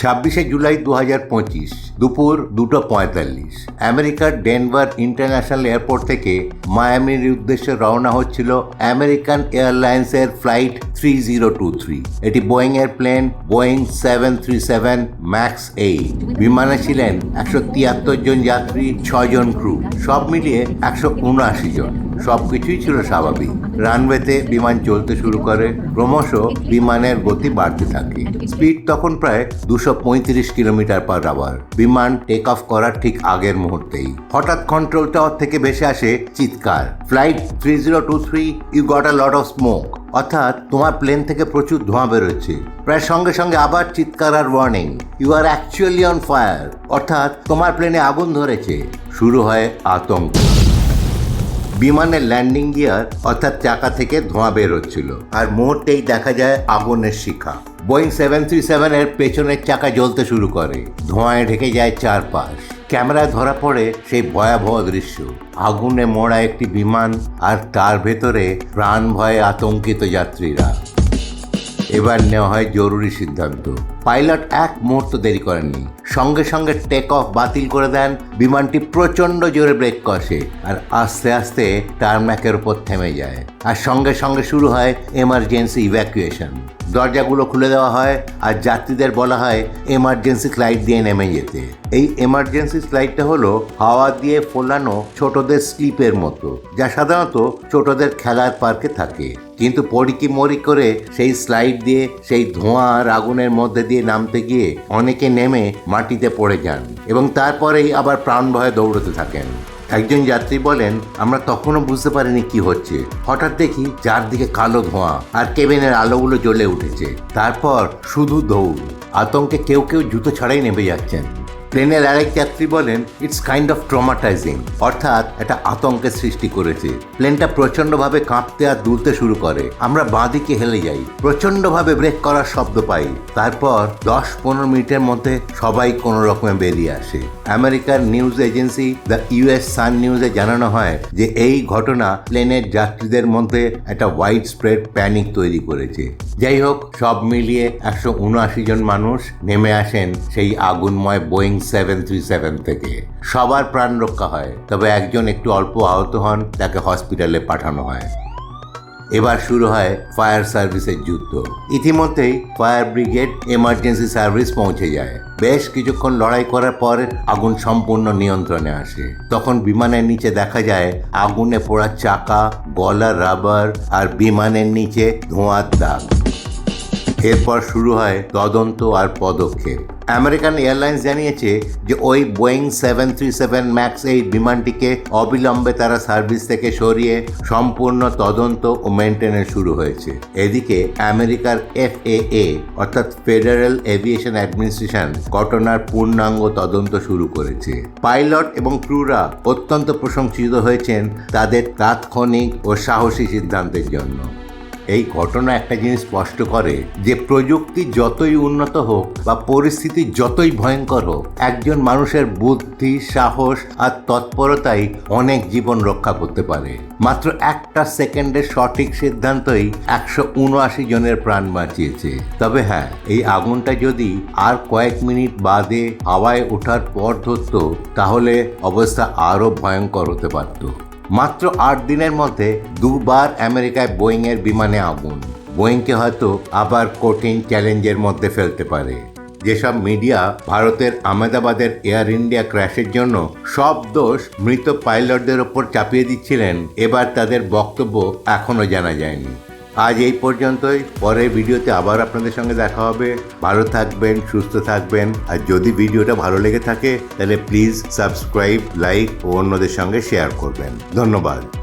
ছাব্বিশে জুলাই দু হাজার পঁচিশ, দুপুর দুটো পঁয়তাল্লিশ। আমেরিকার ডেনভার ইন্টারন্যাশনাল এয়ারপোর্ট থেকে মায়ামির উদ্দেশ্যে রওনা হচ্ছিল আমেরিকান এয়ারলাইন্সের flight three zero two three. এটি বোয়িং এর plane Boeing seven three seven Max eight. বিমানে ছিলেন একশো তিয়াত্তর জন যাত্রী ছজন ক্রু। সব মিলিয়ে একশো উনআশি জন। সবকিছুই ছিল স্বাভাবিক। রানওয়েতে বিমান চলতে শুরু করে, ক্রমশ বিমানের গতি বাড়তে থাকে। স্পিড তখন প্রায় দুশো পঁয়ত্রিশ কিলোমিটার পার আওয়ার। বিমান টেক অফ করার ঠিক আগের মুহূর্তেই। হঠাৎ কন্ট্রোল টাওয়ার থেকে ভেসে আসে চিৎকার। Flight three zero two three you got a lot of smoke অর্থাৎ তোমার প্লেন থেকে প্রচুর ধোঁয়া বেরোচ্ছে। প্রায় সঙ্গে সঙ্গে আবার চিৎকার আর warning you are actually on fire অর্থাৎ তোমার প্লেনে আগুন ধরেছে। শুরু হয় আতঙ্ক। বিমানের ল্যান্ডিং গিয়ার অর্থাৎ চাকা থেকে ধোঁয়া বের হচ্ছিল। আর মুহূর্তেই দেখা যায় আগুনের শিখা। বোয়িং সেভেন থ্রি সেভেন এর পেছনের চাকা জ্বলতে শুরু করে। ধোঁয়ায় ঢেকে যায় চারপাশ। ক্যামেরায় ধরা পড়ে সেই ভয়াবহ দৃশ্য। আগুনে মোড়া একটি বিমান আর তার ভেতরে প্রাণ ভয়ে আতঙ্কিত যাত্রীরা। এবার নেওয়া হয় জরুরি সিদ্ধান্ত। পাইলট এক মুহূর্ত দেরি করেননি। সঙ্গে সঙ্গে টেক অফ বাতিল করে দেন। বিমানটি প্রচণ্ড জোরে ব্রেক কষে আর আস্তে আস্তে টার্ম্যাকের উপর থেমে যায়। আর সঙ্গে সঙ্গে শুরু হয় এমার্জেন্সি ইভ্যাকুয়েশন দরজাগুলো খুলে দেওয়া হয় আর যাত্রীদের বলা হয় এমার্জেন্সি স্লাইড দিয়ে নেমে যেতে। এই এমার্জেন্সি স্লাইডটা হলো হাওয়া দিয়ে ফোলানো ছোটদের স্লিপের মতো, যা সাধারণত ছোটদের খেলার পার্কে থাকে। কিন্তু পরিকি মরি করে সেই স্লাইড দিয়ে সেই ধোঁয়া আর আগুনের মধ্যে দিয়ে নামতে গিয়ে অনেকে নেমে মাটিতে পড়ে যান এবং তারপরেই আবার প্রাণ ভয়ে দৌড়তে থাকেন। একজন যাত্রী বলেন, আমরা তখনও বুঝতে পারিনি কি হচ্ছে। হঠাৎ দেখি চারদিকে কালো ধোঁয়া আর কেবিনের আলোগুলো জ্বলে উঠেছে। তারপর শুধু দৌড়। আতঙ্কে কেউ কেউ জুতো ছাড়াই নেমে যাচ্ছেন। প্লেনের আরেক যাত্রী বলেন ইটস কাইন্ড অফ ট্রমাটাইজিং অর্থাৎ একটা আতঙ্কের সৃষ্টি করেছে। প্লেনটা প্রচণ্ডভাবে কাঁপতে আর দুলতে শুরু করে। আমরা বাঁদিকে হেলে যাই। প্রচণ্ডভাবে ব্রেক করার শব্দ পাই। তারপর দশ পনেরো মিনিটের মধ্যে সবাই কোনো রকমে বেরিয়ে আসে। আমেরিকার news agency, the US Sun নিউজে জানানো হয় যে, এই ঘটনা প্লেনের যাত্রীদের মধ্যে একটা হোয়াইট স্প্রেড প্যানিক তৈরি করেছে। যাই হোক, সব মিলিয়ে একশো উনআশি জন মানুষ নেমে আসেন সেই আগুনময় বোয়িং থেকে সবার প্রাণ রক্ষা হয় তবে একজন একটু অল্প আহত হন তাকে হসপিটালে পাঠানো হয় এবার শুরু হয় ফায়ার সার্ভিসের যুদ্ধ ইতিমধ্যেই ফায়ার ব্রিগেড এমার্জেন্সি সার্ভিস পৌঁছে যায় বেশ কিছুক্ষণ লড়াই করার পর আগুন সম্পূর্ণ নিয়ন্ত্রণে আসে তখন বিমানের নিচে দেখা যায় আগুনে পোড়া চাকা গলা রাবার আর বিমানের নিচে ধোঁয়ার দাগ এরপর শুরু হয় তদন্ত আর পদক্ষেপ আমেরিকান এয়ারলাইন্স জানিয়েছে যে ওই Boeing seven three seven Max eight বিমানটিকে অবিলম্বে তারা সার্ভিস থেকে সরিয়ে সম্পূর্ণ তদন্ত ও মেনটেন্যান্স শুরু হয়েছে। এদিকে আমেরিকার এফএএ, অর্থাৎ ফেডারেল এভিয়েশন অ্যাডমিনিস্ট্রেশন, ঘটনার পূর্ণাঙ্গ তদন্ত শুরু করেছে। পাইলট এবং ক্রুরা অত্যন্ত প্রশংসিত হয়েছেন তাদের তাৎক্ষণিক ও সাহসী সিদ্ধান্তের জন্য। এই ঘটনা একটা জিনিস স্পষ্ট করে যে প্রযুক্তি যতই উন্নত হোক বা পরিস্থিতি যতই ভয়ঙ্কর হোক, একজন মানুষের বুদ্ধি, সাহস আর তৎপরতাই অনেক জীবন রক্ষা করতে পারে। মাত্র একটা সেকেন্ডের সঠিক সিদ্ধান্তই একশো উনআশি জনের প্রাণ বাঁচিয়েছে। তবে হ্যাঁ এই আগুনটা যদি আর কয়েক মিনিট বাদে হাওয়ায় ওঠার পর ধরত, তাহলে অবস্থা আরও ভয়ঙ্কর হতে পারত। মাত্র আট দিনের মধ্যে দুবার আমেরিকায় বোয়িংয়ের বিমানে আগুন। বোয়িংকে হয়তো আবার কঠিন চ্যালেঞ্জের মধ্যে ফেলতে পারে। যেসব মিডিয়া ভারতের আহমেদাবাদের এয়ার ইন্ডিয়া ক্র্যাশের জন্য সব দোষ মৃত পাইলটদের ওপর চাপিয়ে দিচ্ছিলেন, এবার তাদের বক্তব্য এখনও জানা যায়নি। আজ এই পর্যন্তই। পরের ভিডিওতে আবার আপনাদের সঙ্গে দেখা হবে। ভালো থাকবেন, সুস্থ থাকবেন। আর যদি ভিডিওটা ভালো লেগে থাকে, তাহলে প্লিজ সাবস্ক্রাইব লাইক ও অন্যদের সঙ্গে শেয়ার করবেন। ধন্যবাদ।